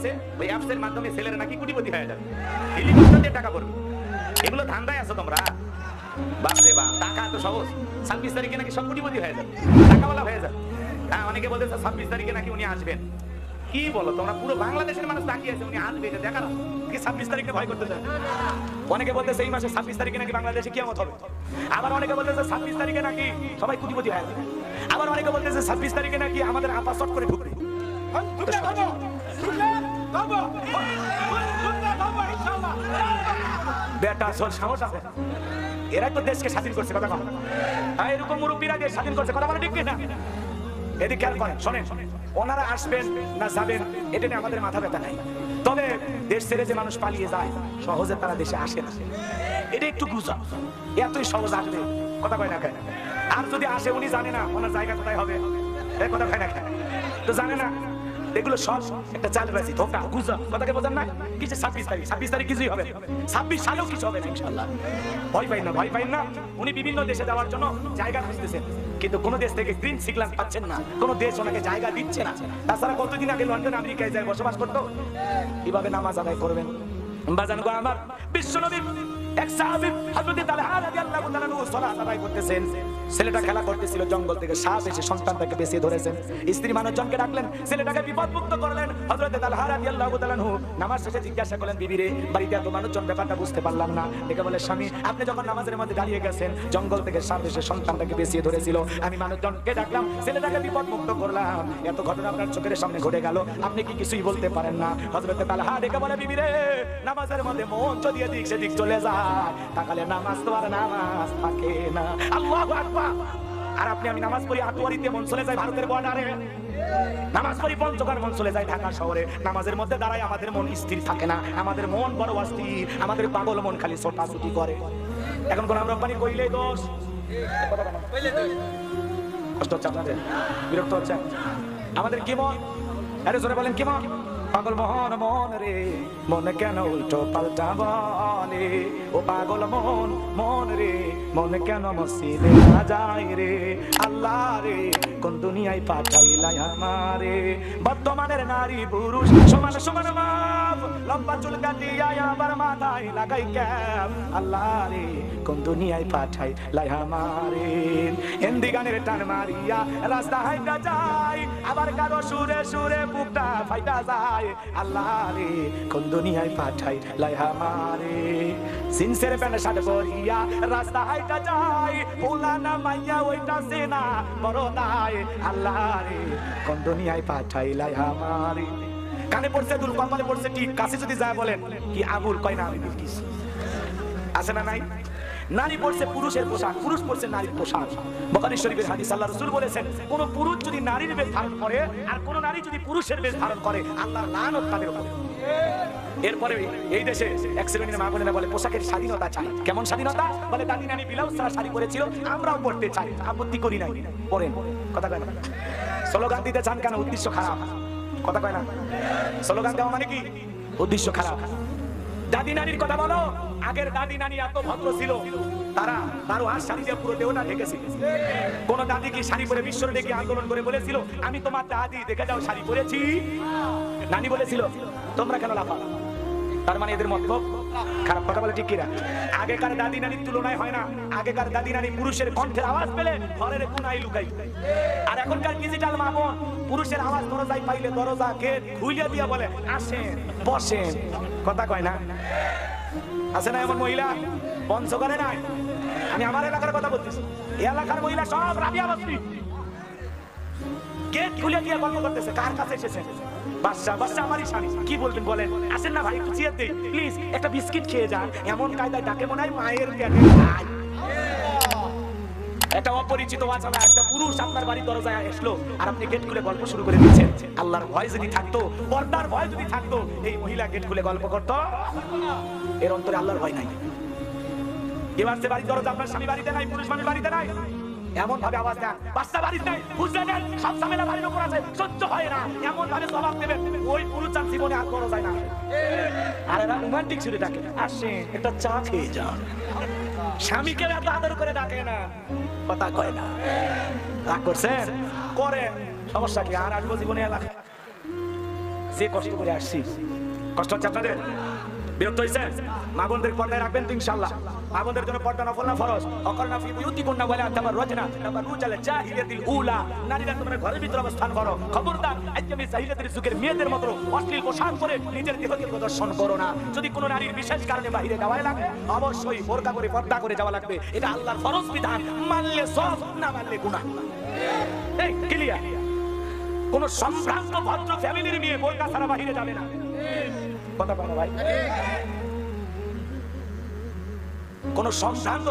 গেছে ওই অ্যাপস এর মাধ্যমে ছেলেরা নাকি কোটিপতি হয়ে যাবে। হেলিকপ্টার দিয়ে টাকা পড়বে এগুলো ধান্দায় আছো তোমরা? বাপরে বাপ টাকা এত সহজ। ছাব্বিশ তারিখে নাকি সব কোটিপতি হয়ে যাবে। টাকাওয়ালা হয়ে যাবে। হ্যাঁ অনেকে বলতেছে ছাব্বিশ তারিখে নাকি উনি আসবেন। কি বলো তোমরা পুরো বাংলাদেশের মানুষ তাকিয়ে আছে উনি আসবে এটা দেখানো কি ছাব্বিশ তারিখে ভয় করতে চায়? অনেকে বলতেছে এই মাসে ছাব্বিশ তারিখে নাকি বাংলাদেশে কিয়ামত হবে। আবার অনেকে বলতেছে ছাব্বিশ তারিখে নাকি সবাই কোটিপতি হয়ে যাবে। আবার অনেকে বলতেছে ছাব্বিশ তারিখে নাকি আমাদের আপা শট করে ঢুকবে। বেটা আসল সাহস আছে এরাই তো দেশকে স্বাধীন করছে, কথা কথা এরকম মুরব্বীরা দেশ স্বাধীন করছে, কথা বলে ঠিক না এদিকে খেয়াল করেন, শোনেন, ওনারা আসবেন না যাবেন, এটা নিয়ে আমাদের মাথা ব্যথা নাই। তবে দেশ ছেড়ে যে মানুষ পালিয়ে যায়, সহজে তারা দেশে আসে না। এটা একটু গুজব, এতই সহজ আসবে, কথা কয় না কেন? আর যদি আসে, উনি জানে না, ওনার জায়গা কোথায় হবে? কথা কয় না তো জানে না এগুলো সব একটা চালবাজি, ধোকা, গুজব, কথাকে বোঝেন না কিছু ছাব্বিশ তারিখ? ছাব্বিশ তারিখ কিছুই হবে। ছাব্বিশ সালেও কিছু হবে ইনশাল্লাহ ভয় পাই না, ভয় পাই না। উনি বিভিন্ন দেশে যাওয়ার জন্য জায়গা খুঁজতেছেন। কিন্তু কোন দেশ থেকে গ্রিন সিগন্যাল পাচ্ছেন না। কোনো দেশ ওনাকে জায়গা দিচ্ছে না। তাছাড়া কতদিন আগে লন্ডন, আমেরিকায় যায় বসবাস করতো? কীভাবে নামাজ আদায় করবেন। বাজান গো আমার। এক সাহাবী তালহা রাদিয়াল্লাহু তাআলা সালাত আদায় করতেছেন। ছেলেটা খেলা করতেছিল, জঙ্গল থেকে সাপ এসে সন্তানটাকে বেঁচিয়ে ধরেছেন। স্ত্রী মানুষজনকে ডাকলেন, ছেলেটাকে বিপদমুক্ত করলেন। তালহা রাদিয়াল্লাহু তাআলা নামাজ শেষে জিজ্ঞাসা করলেন বাড়িতে এত মানুষজন, ব্যাপারটা বুঝতে পারলাম না। বলে স্বামী, আপনি যখন নামাজের মধ্যে দাঁড়িয়ে গেছেন, জঙ্গল থেকে সাপ এসে সন্তানটাকে বেঁচিয়ে ধরেছিল। আমি মানুষজনকে ডাকলাম, ছেলেটাকে বিপদমুক্ত করলাম। এত ঘটনা আপনার চোখের সামনে ঘটে গেল। আপনি কি কিছুই বলতে পারেন না? হযরত তালহা ডেকে বলে বিবিরে নামাজের মধ্যে মন যদি এদিক সেদিক চলে যায়, তাহলে নামাজ তো আর নামাজ থাকে না। আল্লাহু আর আপনি, আমি নামাজ পড়ি আটোয়ারিতে, মন চলে যায় ভারতের বর্ডারে নামাজ পড়ি পঞ্চগড়, মন চলে যায় ঢাকা শহরে। নামাজের মধ্যে দাঁড়ায় আমাদের মন স্থির থাকে না। আমাদের মন বড় অস্থির। আমাদের পাগল মন খালি ছোটাছুটি করে। এখন কোন আমরা পানি কইলেই দোষ? কষ্ট হচ্ছে আপনাদের? বিরক্ত হচ্ছে? আমাদের কি মন? আরে জোরে বলেন, কি মন? পাগল মন মন রে, মন কেন উল্টো পাল্টা বলে? ও পাগল মন মন রে, মন কেন মসজিদে না যায় রে? আল্লাহ রে, কোন দুনিয়ায় পাঠাইলাই আমারে? বর্তমানের নারী পুরুষ সমান সমান মাপ লম্বা চুল কাটিয়া আবার মাথায় লাগাই ক্যাপ আল্লাহ রে, কোন দুনিয়ায় পাঠাই লাই আমারে। হিন্দি গানের টান মারিয়া রাস্তা হাইটা যায় আবার কারও সুরে সুরে বুকটা ফাইটা যায়। আল্লাহ রে, কোন দুনিয়ায় পাঠাই লাই আমারে। সিনসের প্যান্ট, শার্ট পরিয়া রাস্তা হাইটা যায় ফুলানা মাইয়া ওইটা সেনা বড় দায় আল্লাহ রে, কোন দুনিয়ায় পাঠাই লাই আমারে। কানে পড়ছে, দুল কপালে পড়ছে, ঠিক কাছে যদি যায় বলেন, কি আবুল কয় না, আমি বিলকিস। আছে না নাই? নারী পড়ছে পুরুষের পোশাক, পুরুষ পড়ছে নারীর পোশাক। বখারি শরীফের হাদিস, আল্লাহ রসুল বলেছেন, কোন পুরুষ যদি নারীর বেশ ধারণ করে, আর কোন নারী যদি পুরুষের বেশ ধারণ করে, আল্লাহর লানত তাদের উপরে। এরপরে এই দেশে এক শ্রেণির মা বোনেরা বলে, পোশাকের স্বাধীনতা চাই। কেমন স্বাধীনতা? বলে, দাদি নানি ব্লাউজ ছাড়া শাড়ি পরেছিল, আমরাও পড়তে চাই, আপত্তি করি নাই। পড়েন কথা কয় না। স্লোগান দিতে চান কেন? উদ্দেশ্য খারাপ। কথা কয় না? স্লোগান দেওয়া মানে কি? উদ্দেশ্য খারাপ। দাদি নানির কথা বলো। আগের দাদি নানি এত ভদ্র ছিল। তারা তারও হাত শাড়ি দিয়ে পুরো দেহটা ঢেকেছিল কোন দাদি কি শাড়ি পরে বিশ্ব ডেকে আন্দোলন করে বলেছিল, আমি তোমার দাদি, দেখে যাও শাড়ি পরেছি? নানি বলেছিল, তোমরা কেন লাফা তার মানে এদের মতলব? খারাপ কথা বলে ঠিক কিনা? আগেকার দাদি নানির তুলনায় হয় না। আগেকার দাদি নানি পুরুষের কণ্ঠের আওয়াজ পেলে ঘরের কোনায় লুকাই আর এখনকার ডিজিটাল মামন পুরুষের আওয়াজ দরজায় পাইলে দরজা, গেট খুইলে দিয়া বলে, আসেন, বসেন। কথা কয় না? আছে না এমন মহিলা? পঞ্চগড়ে নাই? আমি আমার এলাকার কথা বলতেছি। এলাকার মহিলা সব রাবিয়া বস্তি। গেট খুলে দিয়ে গল্প করতেছে। কার কাছে এসেছে? বাচ্চা বাচ্চা আমারই স্বামী কি বলবেন বলেন? আসেন না ভাই, একটু চেয়ে দেই। প্লিজ, একটা বিস্কিট খেয়ে যান। এমন কায়দায় ডাকে মনে হয় মায়ের পেটে একটা অপরিচিত বাচ্চা একটা পুরুষ আপনার বাড়ির দরজায় আসলো আর আপনি গেট খুলে গল্প শুরু করে দিচ্ছেন। আল্লাহর ভয় যদি থাকতো, পর্দার ভয় যদি থাকতো, এই মহিলা গেট খুলে গল্প করতো? এর অন্তরে আল্লাহর ভয় নাই। এবার সে বাড়ির দরজা, আপনার স্বামী বাড়িতে নাই, পুরুষ মানুষ বাড়িতে নাই? এমন ভাবে আওয়াজ দেন। বাচ্চা বাড়িতে নাই বুঝতে দেন সব ঝামেলা বাড়ির উপর আছে, সহ্য হয় না। এমন ভাবে জবাব দেবেন, ওই পুরুষ আর জীবনে আর করো যায় না। আর এরা রোমান্টিক ছুরি ডাকে। আসে একটা চা খেয়ে যান। স্বামীকে এত আদর করে ডাকে না। কথা কয় না। রাগ করছেন? করে সমস্যা কি? আর আসব জীবনে এলাকা যে কষ্ট করে আসছি। কষ্ট হচ্ছে আপনাদের? বিরক্ত হয়েছে মা বোনদের পর্দায় রাখবেন তো ইনশাল্লাহ মা জন্য পর্দা নফল না ফরজ? অকর্ণা ফি বুয়ুতিকুন্না ওয়ালা তাবার রজনা। তাবার রুজাল জাহিলিয়াতিল উলা। নারীরা তোমরা ঘরের ভিতরে অবস্থান করো। খবরদার, আজকে আমি জাহিলিয়াতের যুগের মেয়েদের মতো অশ্লীল পোশাক পরে নিজের দেহকে প্রদর্শন করো না। যদি কোনো নারীর বিশেষ কারণে বাইরে যাওয়াই লাগে, অবশ্যই বোরকা করে পর্দা করে যাওয়া লাগবে। এটা আল্লাহর ফরজ বিধান। মানলে সব, না মানলে গুনাহ। এই, ক্লিয়ার? কোন সম্ভ্রান্ত, ভদ্র ফ্যামিলির মেয়ে বোরকা ছাড়া বাহিরে যাবে না। কথা বলো ভাই।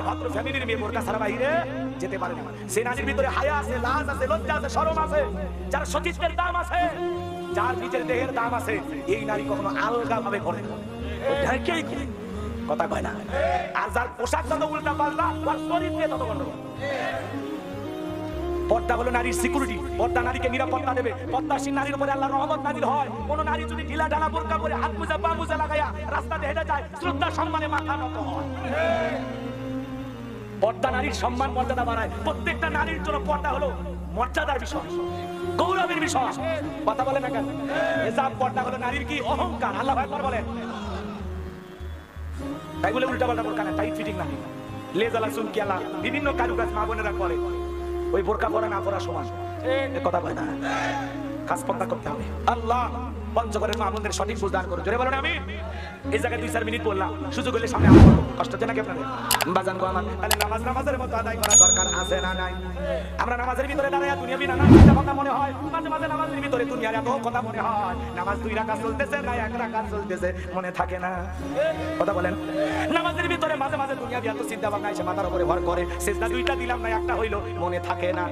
ভদ্র ফ্যামিলির মেয়ে বোরকা ছাড়া বাহিরে যেতে পারে না। সে নারীর ভিতরে হায়া আছে, লাজ আছে, লজ্জা আছে শরম আছে। যার সতীত্বের দাম আছে, যার নিজের দেহের দাম আছে, এই নারী কখনো আলগা ভাবে করে ঢেকেই। কথা কয় না। আর যার পোশাক যত উল্টা পাল্টা তার শরীর নিয়ে তত গন্ডগোল। পর্দা হলো নারীর সিকিউরিটি পর্দা নারীকে নিরাপত্তা দেবে। পর্দাসীন নারীর উপরে আল্লাহ রহমত নাজির হয়। কোন নারী যদি ঢিলা ঢালা বোরকা করে হাত মুজা, পা মুজা লাগাইয়া রাস্তাতে হেঁটে যায়, শ্রদ্ধা সম্মানে মাথা নত হয়। পর্দা নারীর সম্মান মর্যাদা বাড়ায়। প্রত্যেকটা নারীর জন্য পর্দা হলো মর্যাদার বিষয়, গৌরবের বিষয়। কথা বলে না কেন? এসব পর্দা হলো নারীর কি? অহংকার। আল্লাহ একবার বলেন। তাই বলে উল্টা পাল্টা বোরকা না। টাইট ফিটিং না লেজালা চুমকি আলা বিভিন্ন কারুকাজ মা বোনেরা করে। ওই বোরকা পরা না পরা সমান। কথা কয় না। কাজ করতে হবে। আল্লাহ। পঞ্চগড়ের মা বোনদের সঠিক দান করুন। জোরে বলেন, আমি এই জায়গায় দুই চার মিনিট বললাম, সুযোগ হলে সামনে আসব কষ্ট হচ্ছে নাকি আপনাদের? বাজান গো আমার, তাহলে নামাজ নামাজের মতো আদায় করা দরকার আছে না নাই? আমরা নামাজের ভিতরে দাঁড়ায় দুনিয়াবি নানা চিন্তা ভাবনা মনে হয়, মাঝে মাঝে নামাজের ভিতরে দুনিয়ার এত কথা মনে হয়, নামাজ দুই রাকাত চলতেছে না এক রাকাত চলতেছে, মনে থাকে না। কথা বলেন। নামাজের ভিতরে মাঝে মাঝে দুনিয়াবি তো চিন্তা ভাবনা এসে মাথার উপরে ভর করে, সেজদা দুইটা দিলাম না, একটা হইল, মনে থাকে না।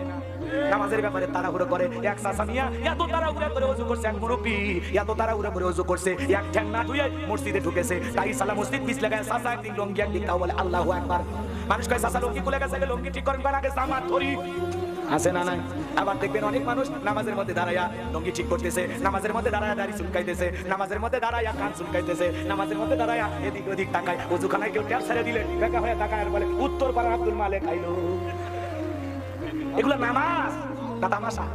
নামাজের ব্যাপারে তাড়াহুড়ো করে, এক চাচা মিয়া এত তাড়াহুড়া করে ওযু করছে, এক মুরব্বী এত তাড়াহুড়া করে ওযু করছে, এক ঠ্যাং না ধুয়ে মসজিদে ঢুকেছে, তাই সালা মসজিদ পিছ লাগায় চাচা একদিন লঙ্গি, একদিন তাও বলে, আল্লাহু আকবার। মানুষ কয়, চাচা, লঙ্গি খুলে গেছে লঙ্গি ঠিক করেন আগে জামা ধরি। আছে না নাই? আবার দেখবেন অনেক মানুষ নামাজের মধ্যে দাঁড়ায়া লঙ্গি ঠিক করতেছে, নামাজের মধ্যে দাঁড়ায়া দাড়ি চুলকাইতেছে, নামাজের মধ্যে দাঁড়ায়া কান চুলকাইতেছে, নামাজের মধ্যে দাঁড়ায়া এদিক ওদিক তাকায় ওজুখানায় কেউ ট্যাপ ছেড়ে দিলে, বেকা হয়ে তাকায় আর বলে উত্তর পাড়া আব্দুল মালেক আইলো। এগুলো নামাজ। না, তামাশা।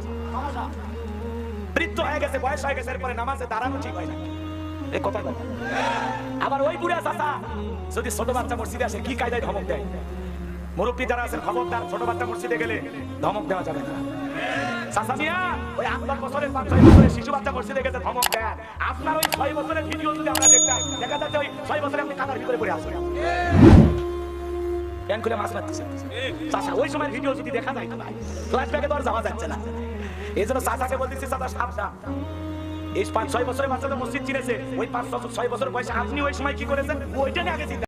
বৃদ্ধ হয়ে গেছে, বয়স হয়ে গেছে, এরপরে নামাজে দাঁড়ানো ঠিক হয় না। এই কথা। আবার ওই বুড়া চাচা যদি ছোট বাচ্চা মসজিদে আসে, কি কায়দায় ধমক দেয়? মুরব্বী যারা আছেন, খবরদার, ছোট বাচ্চা মসজিদে গেলে ধমক দেওয়া যাবে না। ওই বছরের বছরের শিশু বাচ্চা মসজিদে গেছে, ধমক দেয়। আপনার ওই ছয় বছরের ভিডিও যদি আমরা দেখতাম, দেখা যাচ্ছে ওই ছয় বছরে আপনি কাদার ভিতরে পড়ে আসবেন। প্যান খুলে মাছ মারতেছে? চাষা ওই সময় ভিডিও যদি দেখা যায় তো ভাই ফ্ল্যাশ ব্যাগে তো আর যাওয়া যাচ্ছে না। এই জন্য চাষাকে বলতেছি চাষা সাপ সাপ। এই পাঁচ, ছয় বছরের বাচ্চাদের মসজিদ চিনেছে ওই পাঁচ, ছয় বছর বয়সে আপনি ওই সময় কি করেছেন? ওইটা নিয়ে আগে